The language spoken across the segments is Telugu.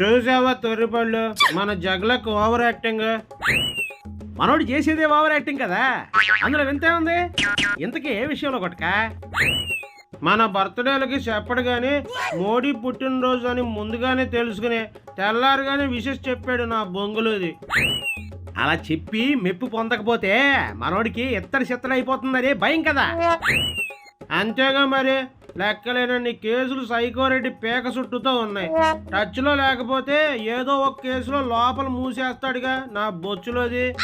చూసావా తొర్రిపళ్ళు? మన జగలకు ఓవర్ యాక్టింగ్ మనోడు చేసేదే ఓవర్ యాక్టింగ్ కదా? అందులో వింతే ఉంది ఇంతకీ ఏ విషయంలో కొట్టక? మన బర్త్డేలకి చెప్పడు కానీ మోడీ పుట్టినరోజు అని ముందుగానే తెలుసుకుని తెల్లారుగానే విషెస్ చెప్పాడు నా బొంగులోది. అలా చెప్పి మెప్పు పొందకపోతే మనోడికి ఇత్తడి చెత్తడి అయిపోతుందని భయం కదా? అంతేగా మరి? లెక్కలేనన్ని కేసులు సైకోరెడ్డి పేక చుట్టూతో ఉన్నాయి. టచ్లో లేకపోతే ఏదో ఒక కేసులో లోపల మూసేస్తాడుగా నా బొచ్చులోది.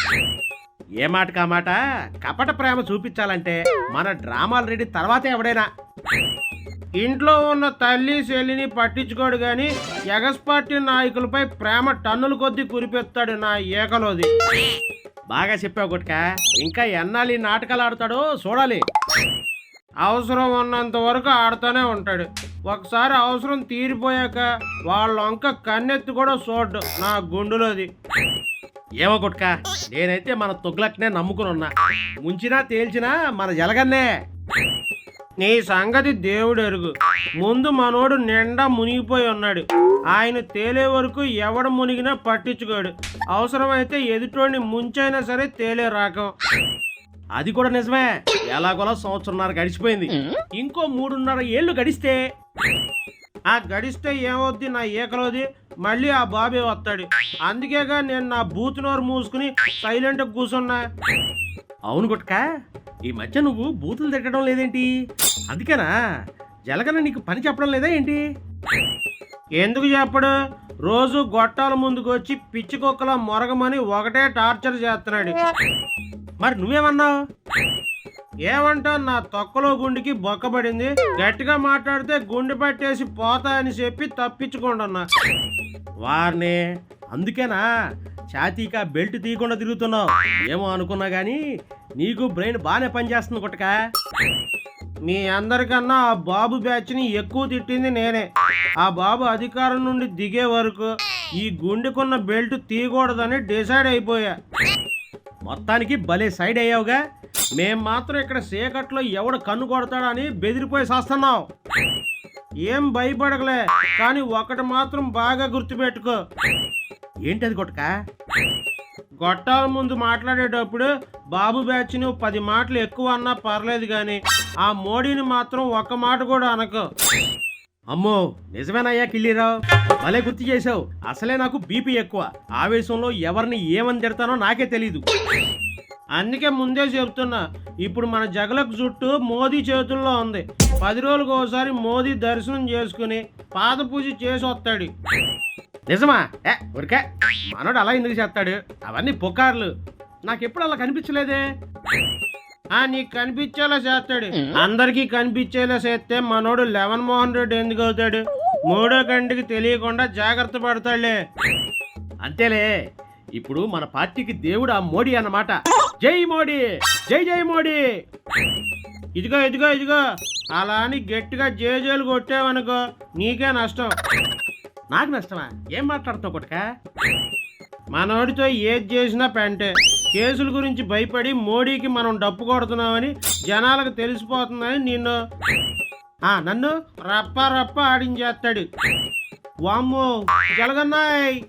ఏ మాట కామాట కపట ప్రేమ చూపించాలంటే మన డ్రామాలు రెడీ తర్వాతే ఎవడైనా. ఇంట్లో ఉన్న తల్లి శల్లిని పట్టించుకోడు కానీ ఎగస్పార్టీ నాయకులపై ప్రేమ టన్నులు కొద్దీ కురిపెత్తాడు నా ఏకలోది. బాగా చెప్పావు గుట్క. ఇంకా ఎన్నాళ్ళు నాటకాలు ఆడతాడో చూడాలి. అవసరం ఉన్నంత వరకు ఆడుతూనే ఉంటాడు. ఒకసారి అవసరం తీరిపోయాక వాళ్ళ వంక కన్నెత్తి కూడా చూడ్డు నా గుండులోది. ఏమో గుట్క నేనైతే మన తొగ్లక్నే నమ్ముకుని ఉన్నా. ముంచినా తేల్చినా మన జలగన్నే. నీ సంగతి దేవుడు ఎరుగు. ముందు మనోడు నిండా మునిగిపోయి ఉన్నాడు. ఆయన తేలే వరకు ఎవడు మునిగినా పట్టించుకోడు. అవసరమైతే ఎదుటోడిని ముంచైనా సరే తేలే రాకం. అది కూడా నిజమే. ఎలాగోలా సంవత్సరంన్నర గడిచిపోయింది. ఇంకో మూడున్నర ఏళ్ళు గడిస్తే ఆ గడిస్తే ఏమవుద్ది నా ఏకలోది మళ్ళీ ఆ బాబే వస్తాడు. అందుకేగా నేను నా బూత్ నోరు మూసుకుని సైలెంట్ కూర్చున్నా. అవును గుట్క ఈ మధ్య నువ్వు బూతులు తిట్టడం లేదేంటి? అందుకేనా? జలగన నీకు పని చెప్పడం లేదా ఏంటి? ఎందుకు చెప్పడు? రోజు గొట్టాల ముందుకు వచ్చి పిచ్చి కుక్కలా మొరగమని ఒకటే టార్చర్ చేస్తున్నాడు. మరి నువ్వేమన్నావు? ఏమంటా నా తొక్కలో గుండెకి బొక్కబడింది. గట్టిగా మాట్లాడితే గుండె పట్టేసి పోతా అని చెప్పి తప్పించుకుంటున్నా వారిని అందుకేనా ఛాతీకా బెల్ట్ తీయకుండా తిరుగుతున్నావు? ఏమో అనుకున్నా కానీ నీకు బ్రెయిన్ బాగానే పనిచేస్తుంది గుట్టక మీ అందరికన్నా ఆ బాబు బ్యాచ్ని ఎక్కువ తిట్టింది నేనే. ఆ బాబు అధికారం నుండి దిగే వరకు ఈ గుండెకున్న బెల్ట్ తీయకూడదని డిసైడ్ అయిపోయా. మొత్తానికి భలే సైడ్ అయ్యావుగా. మేం మాత్రం ఇక్కడ చీకట్లో ఎవడు కన్ను కొడతాడని బెదిరిపోయి చేస్తున్నావు ఏం భయపడకలే కానీ ఒకటి మాత్రం బాగా గుర్తుపెట్టుకో. ఏంటది గొట్టక గొట్టాల ముందు మాట్లాడేటప్పుడు బాబు బ్యాచ్ నువ్వు పది మాటలు ఎక్కువ అన్నా పర్లేదు కానీ ఆ మోడీని మాత్రం ఒక్క మాట కూడా అనకు. అమ్మో నిజమేనయ్యా కిళ్ళీరావు భలే గుర్తు చేసావు అసలే నాకు బీపీ ఎక్కువ. ఆవేశంలో ఎవరిని ఏమని తిడతానో నాకే తెలీదు. అందుకే ముందే చెబుతున్నా ఇప్పుడు మన జగలకు జుట్టు మోదీ చేతుల్లో ఉంది. పది రోజులకు ఒకసారి మోదీ దర్శనం చేసుకుని పాద పూజ చేసి వస్తాడు. నిజమా? ఏ ఊరికే? మనోడు అలా ఎందుకు చేస్తాడు? అవన్నీ పుకార్లు. నాకెప్పుడు అలా కనిపించలేదే? ఆ నీకు కనిపించేలా చేస్తాడు. అందరికీ కనిపించేలా చేస్తే మనోడు లెవెన్ మోహన్ రెడ్డి ఎందుకు అవుతాడు? మూడో కంటికి తెలియకుండా జాగ్రత్త పడతాడులే. అంతేలే. ఇప్పుడు మన పార్టీకి దేవుడు ఆ మోడీ అన్నమాట. జై మోడీ! జై జై మోడీ! ఇదిగో ఇదిగో ఇదిగో. అలా అని గట్టిగా జేజేలు కొట్టావనుకో నీకే నష్టం. నాకు నష్టమా? ఏం మాట్లాడుతావు కొట్టక మనోడితో ఏది చేసినా పెంటే. కేసుల గురించి భయపడి మోడీకి మనం డప్పు కొడుతున్నామని జనాలకు తెలిసిపోతుందని నిన్ను. ఆ నన్ను రప్ప రప్ప ఆడించేస్తాడు. వామ్మో జలగన్నాయ్.